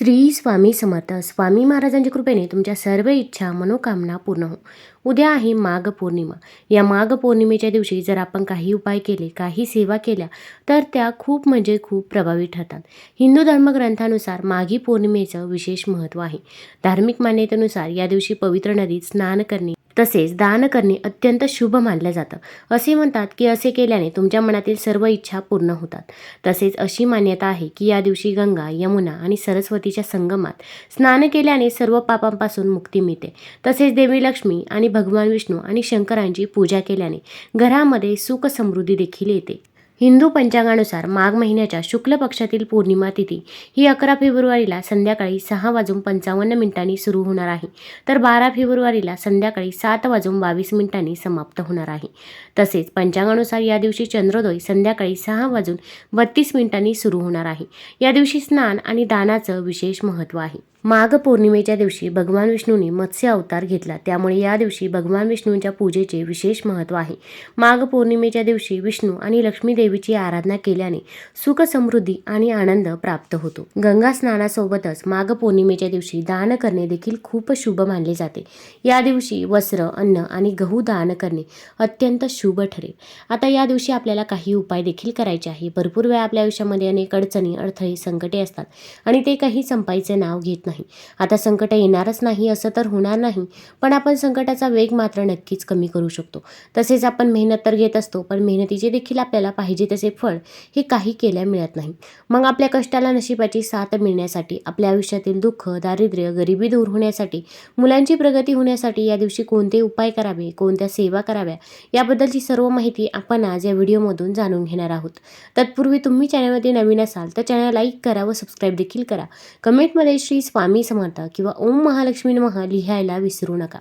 श्री स्वामी समर्थ. स्वामी महाराजांच्या कृपेने तुमच्या सर्व इच्छा मनोकामना पूर्ण हो. उद्या आहे माघ पौर्णिमा. या माघ पौर्णिमेच्या दिवशी जर आपण काही उपाय केले काही सेवा केल्या तर त्या खूप म्हणजे खूप प्रभावी ठरतात. हिंदू धर्मग्रंथानुसार माघी पौर्णिमेचं विशेष महत्त्व आहे. धार्मिक मान्यतेनुसार या दिवशी पवित्र नदीत स्नान करणे तसेच दान करणे अत्यंत शुभ मानलं जातं. असे म्हणतात की असे केल्याने तुमच्या मनातील सर्व इच्छा पूर्ण होतात. तसेच अशी मान्यता आहे की या दिवशी गंगा यमुना आणि सरस्वतीच्या संगमात स्नान केल्याने सर्व पापांपासून मुक्ती मिळते. तसेच देवी लक्ष्मी आणि भगवान विष्णू आणि शंकरांची पूजा केल्याने घरामध्ये सुख समृद्धी देखील येते. हिंदू पंचांगानुसार माघ महिन्याच्या शुक्ल पक्षातील पौर्णिमा तिथी ही अकरा फेब्रुवारीला संध्याकाळी सहा वाजून पंचावन्न मिनिटांनी सुरू होणार आहे. तर बारा फेब्रुवारीला संध्याकाळी सात वाजून बावीस मिनिटांनी समाप्त होणार आहे. तसेच पंचांगानुसार या दिवशी चंद्रोदय संध्याकाळी सहा वाजून बत्तीस मिनिटांनी सुरू होणार आहे. या दिवशी स्नान आणि दानाचं विशेष महत्त्व आहे. माघ पौर्णिमेच्या दिवशी भगवान विष्णूंनी मत्स्य अवतार घेतला. त्यामुळे या दिवशी भगवान विष्णूंच्या पूजेचे विशेष महत्त्व आहे. माघ पौर्णिमेच्या दिवशी विष्णू आणि लक्ष्मी देवीची आराधना केल्याने सुख समृद्धी आणि आनंद प्राप्त होतो. गंगा स्नानासोबतच माघ पौर्णिमेच्या दिवशी दान करणे देखील खूप शुभ मानले जाते. या दिवशी वस्त्र अन्न आणि गहू दान करणे अत्यंत शुभ ठरेल. आता या दिवशी आपल्याला काही उपाय देखील करायचे आहे. भरपूर वेळा आपल्या आयुष्यामध्ये अनेक अडचणी अडथळे संकटे असतात आणि ते काही संपायचे नाव घेत नाही. आता संकट येणारच नाही असं तर होणार नाही. पण आपण संकटाचा वेग मात्र नक्कीच कमी करू शकतो. तसेच आपण मेहनत तर घेत असतो पण मेहनतीचे देखील आपल्याला पाहिजे तसे फळ हे काही केल्या मिळत नाही. मग आपल्या कष्टाला नशिबाची साथ मिळण्यासाठी आपल्या आयुष्यातील दुःख दारिद्र्य गरिबी दूर होण्यासाठी मुलांची प्रगती होण्यासाठी या दिवशी कोणते उपाय करावे कोणत्या सेवा कराव्या याबद्दलची सर्व माहिती आपण आज या व्हिडिओमधून जाणून घेणार आहोत. तत्पूर्वी तुम्ही चॅनलमध्ये नवीन असाल तर चॅनल लाईक करा व सबस्क्राईब देखील करा. कमेंटमध्ये श्री स्वामी समर्थ किंवा ओम महालक्ष्मी महा लिहायला विसरू नका.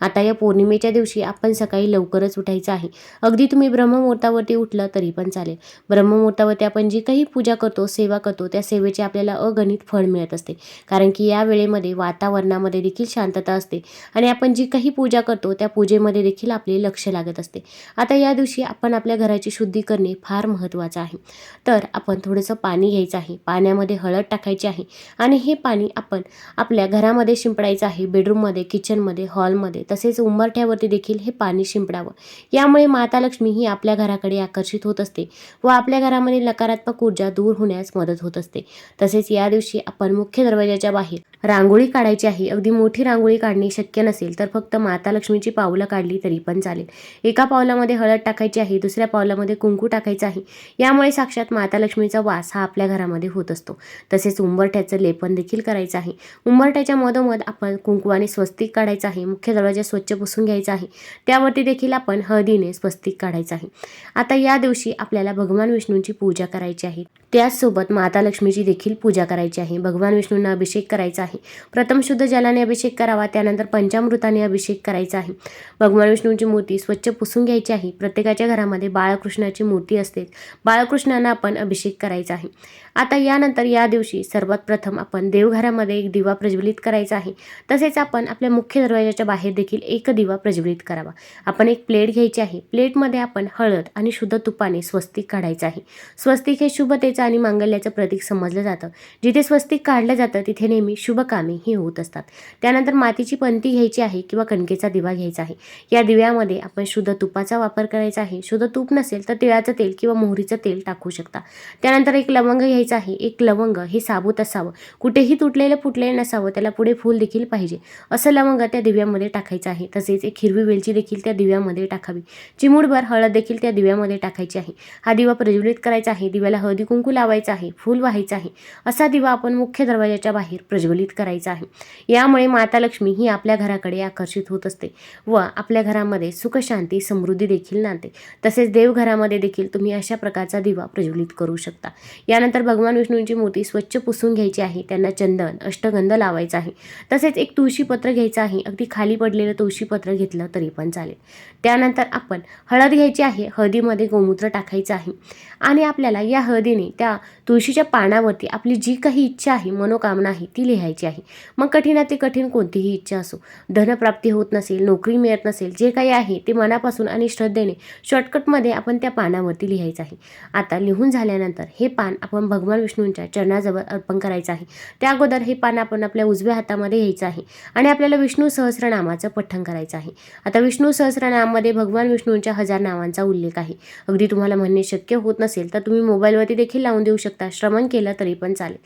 आता या पौर्णिमेच्या दिवशी आपण सकाळी लवकरच उठायचं आहे. अगदी तुम्ही ब्रह्ममुहूर्तावरती उठलं तरी पण चालेल. ब्रह्ममुहूर्तावरती आपण जी काही पूजा करतो सेवा करतो त्या सेवेचे आपल्याला अगणित फळ मिळत असते. कारण की या वेळेमध्ये वातावरणामध्ये देखील शांतता असते आणि आपण जी काही पूजा करतो त्या पूजेमध्ये देखील आपले लक्ष लागत असते. आता या दिवशी आपण आपल्या घराची शुद्धी करणे फार महत्त्वाचं आहे. तर आपण थोडंसं पाणी घ्यायचं आहे. पाण्यामध्ये हळद टाकायची आहे आणि हे पाणी आपण आपल्या घरामध्ये शिंपडायचं आहे. बेडरूममध्ये किचनमध्ये हॉलमध्ये. तसेच उंबरठ्यावरती देखील हे पाणी शिंपडावं. यामुळे माता लक्ष्मी ही आपल्या घराकडे आकर्षित होत असते व आपल्या घरामधील नकारात्मक ऊर्जा दूर होण्यास मदत होत असते. तसेच या दिवशी आपण मुख्य दरवाजाच्या बाहेर रांगोळी काढायची आहे. अगदी मोठी रांगोळी काढणे शक्य नसेल तर फक्त माता लक्ष्मीची पावलं काढली तरी पण चालेल. एका पावलामध्ये हळद टाकायची आहे दुसऱ्या पावलामध्ये कुंकू टाकायचं आहे. यामुळे साक्षात माता लक्ष्मीचा वास हा आपल्या घरामध्ये होत असतो. तसेच उंबरठ्याचं लेपन देखील करायचं आहे. उंबरठ्याच्या मधोमध आपण कुंकवाने स्वस्तिक काढायचं आहे. मुख्य दरवाजा स्वच्छ पुसून घ्यायचा आहे. त्यावरती देखील आपण हळदीने स्वस्तिक काढायचं आहे. आता या दिवशी आपल्याला भगवान विष्णूंची पूजा करायची आहे. त्याचसोबत माता लक्ष्मीची देखील पूजा करायची आहे. भगवान विष्णूंना अभिषेक करायचा आहे. प्रथम शुद्ध जलाने अभिषेक करावा त्यानंतर पंचामृताने अभिषेक करायचा आहे. भगवान विष्णूंची मूर्ती स्वच्छ पुसून घ्यायची आहे. प्रत्येकाच्या घरामध्ये बाळकृष्णाची मूर्ती असते. बाळकृष्णांना आपण अभिषेक करायचा आहे. आता यानंतर या दिवशी सर्वात प्रथम आपण देवघरामध्ये एक दिवा प्रज्वलित करायचा आहे. तसेच आपण आपल्या मुख्य दरवाजाच्या बाहेर देखील एक दिवा प्रज्वलित करावा. आपण एक प्लेट घ्यायची आहे. प्लेटमध्ये आपण हळद आणि शुद्ध तुपाने स्वस्तिक काढायचं आहे. स्वस्तिक हे शुभतेचं आणि मांगल्याचं प्रतीक समजलं जातं. जिथे स्वस्तिक काढलं जातं तिथे नेहमी शुभ कामे ही होत असतात. त्यानंतर मातीची पंती घ्यायची आहे किंवा कणकेचा दिवा घ्यायचा आहे. या दिव्यामध्ये आपण शुद्ध तुपाचा वापर करायचा आहे. शुद्ध तूप नसेल तर तिळाचं तेल किंवा मोहरीचं तेल टाकू शकता. त्यानंतर एक लवंग घ्यायचं आहे. एक लवंग हे साबूत असावं. कुठेही तुटलेलं फुटलेलं नसावं. त्याला पुढे फूल देखील पाहिजे. असं लवंग त्या दिव्यामध्ये टाकायचं आहे. तसेच एक हिरवी वेलची देखील त्या दिव्यामध्ये टाकावी. चिमूडभर हळद देखील त्या दिव्यामध्ये टाकायची आहे. हा दिवा प्रज्वलित करायचा आहे. दिव्याला हळदी कुंकू लावायचा आहे. फूल व्हायचं आहे. असा दिवा आपण मुख्य दरवाजाच्या बाहेर प्रज्वलित करायचा आहे. यामुळे माता लक्ष्मी ही आपल्या घराकडे आकर्षित होत असते व आपल्या घरामध्ये सुखशांती समृद्धी देखील नांदते. तसेच देवघरामध्ये देखील तुम्ही अशा प्रकारचा दिवा प्रज्वलित करू शकता. यानंतर भगवान विष्णूंची मूर्ती स्वच्छ पुसून घ्यायची आहे. त्यांना चंदन अष्टगंध लावायचा आहे. तसेच एक तुळशीपत्र घ्यायचं आहे. अगदी खाली पडलेलं तुळशीपत्र घेतलं तरी पण चालेल. त्यानंतर आपण हळद घ्यायची आहे. हळदीमध्ये गोमूत्र टाकायचं आहे. आणि आपल्याला या हळदीने त्या तुळशीच्या पानावरती आपली जी काही इच्छा आहे मनोकामना आहे ती लिहायची करायची आहे. मग कठीणातली कठीण कोणतीही इच्छा असो. धनप्राप्ती होत नसेल नोकरी मिळत नसेल जे काही आहे ते मनापासून आणि श्रद्धेने शॉर्टकटमध्ये आपण त्या पानावरती लिहायचं आहे. आता लिहून झाल्यानंतर हे पान आपण भगवान विष्णूंच्या चरणाजवळ अर्पण करायचं आहे. त्या अगोदर हे पान आपण आपल्या उजव्या हातामध्ये घ्यायचं आहे आणि आपल्याला विष्णू सहस्रनामाचं पठण करायचं आहे. आता विष्णू सहस्रनामामध्ये भगवान विष्णूंच्या हजार नावांचा उल्लेख आहे. अगदी तुम्हाला म्हणणे शक्य होत नसेल तर तुम्ही मोबाईलवरती देखील लावून देऊ शकता. श्रमण केलं तरी पण चालेल.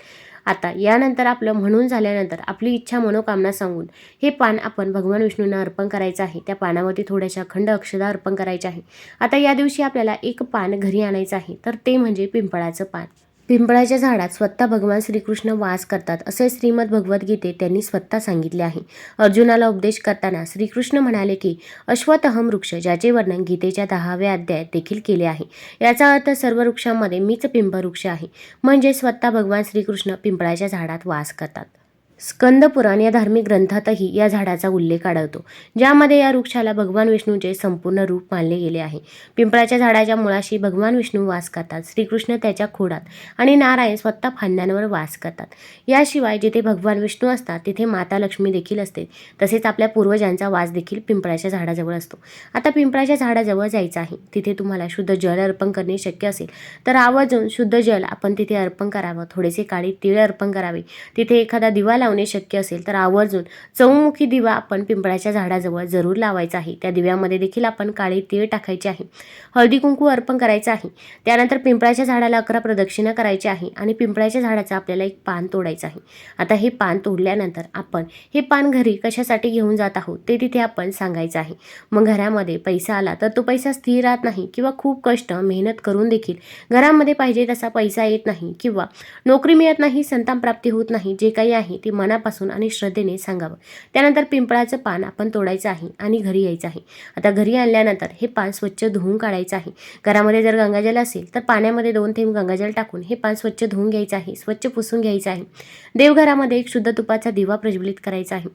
आता यानंतर आपलं म्हणून झाल्यानंतर आपली इच्छा मनोकामना सांगून हे पान आपण भगवान विष्णूंना अर्पण करायचं आहे. त्या पानावरती थोड्याशा खंड अक्षदा अर्पण करायच्या आहे. आता या दिवशी आपल्याला एक पान घरी आणायचं आहे. तर ते म्हणजे पिंपळाचं पान. पिंपळाच्या झाडात स्वतः भगवान श्रीकृष्ण वास करतात असे श्रीमद भगवद्गीतेत त्यांनी स्वतः सांगितले आहे. अर्जुनाला उपदेश करताना श्रीकृष्ण म्हणाले की अश्वतहम वृक्ष ज्याचे वर्णन गीतेच्या दहाव्या अध्यायात देखील केले आहे याचा अर्थ सर्व वृक्षांमध्ये मीच पिंपळ वृक्ष आहे. म्हणजे स्वतः भगवान श्रीकृष्ण पिंपळाच्या झाडात वास करतात. स्कंद पुराण या धार्मिक ग्रंथातही या झाडाचा उल्लेख आढळतो ज्यामध्ये या वृक्षाला भगवान विष्णूचे संपूर्ण रूप मानले गेले आहे. पिंपळाच्या झाडाच्या मुळाशी भगवान विष्णू वास करतात श्रीकृष्ण त्याच्या खोडात आणि नारायण स्वतः फांद्यांवर वास करतात. याशिवाय जिथे भगवान विष्णू असतात तिथे माता लक्ष्मी देखील असते. तसेच आपल्या पूर्वजांचा वास देखील पिंपळाच्या झाडाजवळ असतो. आता पिंपळाच्या झाडाजवळ जायचं आहे. तिथे तुम्हाला शुद्ध जल अर्पण करणे शक्य असेल तर आवर्जून शुद्ध जल आपण तिथे अर्पण करावं. थोडेसे काळी तीळ अर्पण करावे. तिथे एखादा दिवा लावणे शक्य असेल तर आवर्जून चौमुखी दिवा आपण पिंपळाच्या झाडाजवळ जरूर लावायचा आहे. त्या दिव्यामध्ये देखील आपण काळी तीळ टाकायचे आहे. हळदी कुंकू अर्पण करायचं आहे. त्यानंतर पिंपळाच्या झाडाला अकरा प्रदक्षिणा करायची आहे आणि पिंपळाच्या झाडाचं आपल्याला एक पान तोडायचं आहे. आता हे पान तोडल्यानंतर आपण हे पान घरी कशासाठी घेऊन जात आहोत ते तिथे आपण सांगायचं आहे. मग घरामध्ये पैसा आला तर तो पैसा स्थिर राहत नाही किंवा खूप कष्ट मेहनत करून देखील घरामध्ये पाहिजे तसा पैसा येत नाही किंवा नोकरी मिळत नाही संतान प्राप्ती होत नाही जे काही आहे ते मनापासून आणि श्रद्धेने सांगावं. त्यानंतर पिंपळाचं पान आपण तोडायचं आहे आणि घरी यायचं आहे. आता घरी आणल्यानंतर हे पान स्वच्छ धुवून काढायचं आहे. घरामध्ये जर गंगाजल असेल तर पाण्यामध्ये दोन थेंब गंगाजल टाकून हे पान स्वच्छ धुवून घ्यायचं आहे स्वच्छ पुसून घ्यायचं आहे. देवघरामध्ये एक शुद्ध तुपाचा दिवा प्रज्वलित करायचा आहे.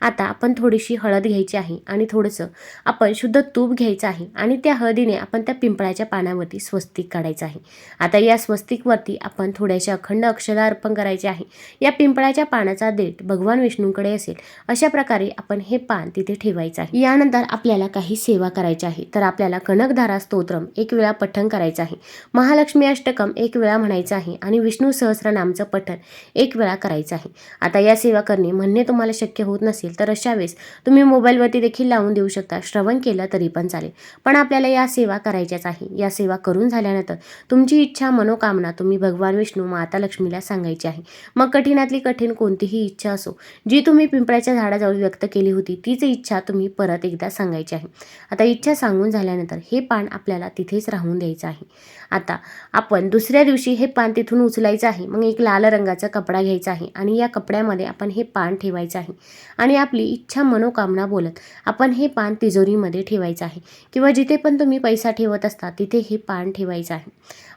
आता आपण थोडीशी हळद घ्यायची आहे आणि थोडंसं आपण शुद्ध तूप घ्यायचं आहे आणि त्या हळदीने आपण त्या पिंपळाच्या पानावरती स्वस्तिक काढायचं आहे. आता या स्वस्तिकवरती आपण थोड्याशा अखंड अक्षरा अर्पण करायचे आहे. या पिंपळाच्या पानाचा देठ भगवान विष्णूंकडे असेल अशा प्रकारे आपण हे पान तिथे ठेवायचं आहे. यानंतर आपल्याला काही सेवा करायची आहे. तर आपल्याला कनकधारा स्तोत्रम एक वेळा पठण करायचं आहे. महालक्ष्मी अष्टकम एक वेळा म्हणायचं आहे आणि विष्णू सहस्रनामचं पठण एक वेळा करायचं आहे. आता या सेवा करणे म्हणणे तुम्हाला शक्य होत नसेल तर अशा वेळेस तुम्ही मोबाईलवरती देखील लावून देऊ शकता. श्रवण केलं तरी पण चालेल. पण आपल्याला या सेवा करायच्याच आहे. या सेवा करून झाल्यानंतर तुमची इच्छा मनोकामना तुम्ही भगवान विष्णू माता लक्ष्मीला सांगायची आहे. मग कठीणातली कठीण कोणतीही इच्छा असो जी तुम्ही पिंपळाच्या झाडाजवळ व्यक्त केली होती तीच इच्छा तुम्ही परत एकदा सांगायची आहे. आता इच्छा सांगून झाल्यानंतर हे पान आपल्याला तिथेच राहून द्यायचं आहे. आता आपण दुसऱ्या दिवशी हे पान तिथून उचलायचं आहे. मग एक लाल रंगाचा कपडा घ्यायचा आहे आणि या कपड्यामध्ये आपण हे पान ठेवायचं आहे. आणि आपली इच्छा मनोकामना बोलत आपण हे पान तिजोरीमध्ये ठेवायचं आहे. किंवा जिथे पण तुम्ही पैसा ठेवत असता तिथे हे पान ठेवायचं आहे.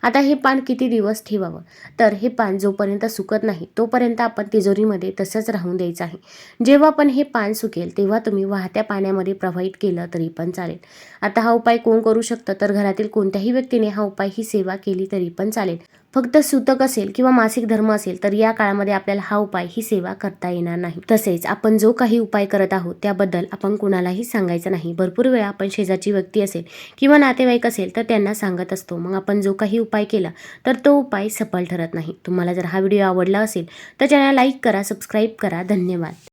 आता हे पान किती दिवस ठेवावं? तर हे पान जोपर्यंत सुकत नाही तोपर्यंत आपण तिजोरीमध्ये तसंच राहून द्यायचं आहे. जेव्हा पण हे पान सुकेल तेव्हा तुम्ही वाहत्या पाण्यामध्ये प्रवाहित केलं तरी पण चालेल. आता हा उपाय कोण करू शकतं? तर घरातील कोणत्याही व्यक्तीने हा उपाय ही ही सेवा केली तरी पण चालेल. फक्त सुतक असेल किंवा मासिक धर्म असेल तर या काळामध्ये आपल्याला हा उपाय ही सेवा करता येणार नाही. तसेच आपण जो काही उपाय करत आहोत त्याबद्दल आपण कुणालाही सांगायचं नाही. भरपूर वेळा आपण शेजारची व्यक्ती असेल किंवा नातेवाईक असेल तर त्यांना सांगत असतो मग आपण जो काही उपाय केला तर तो उपाय सफल ठरत नाही. तुम्हाला जर हा व्हिडिओ आवडला असेल तर चॅनल लाईक करा सबस्क्राईब करा. धन्यवाद.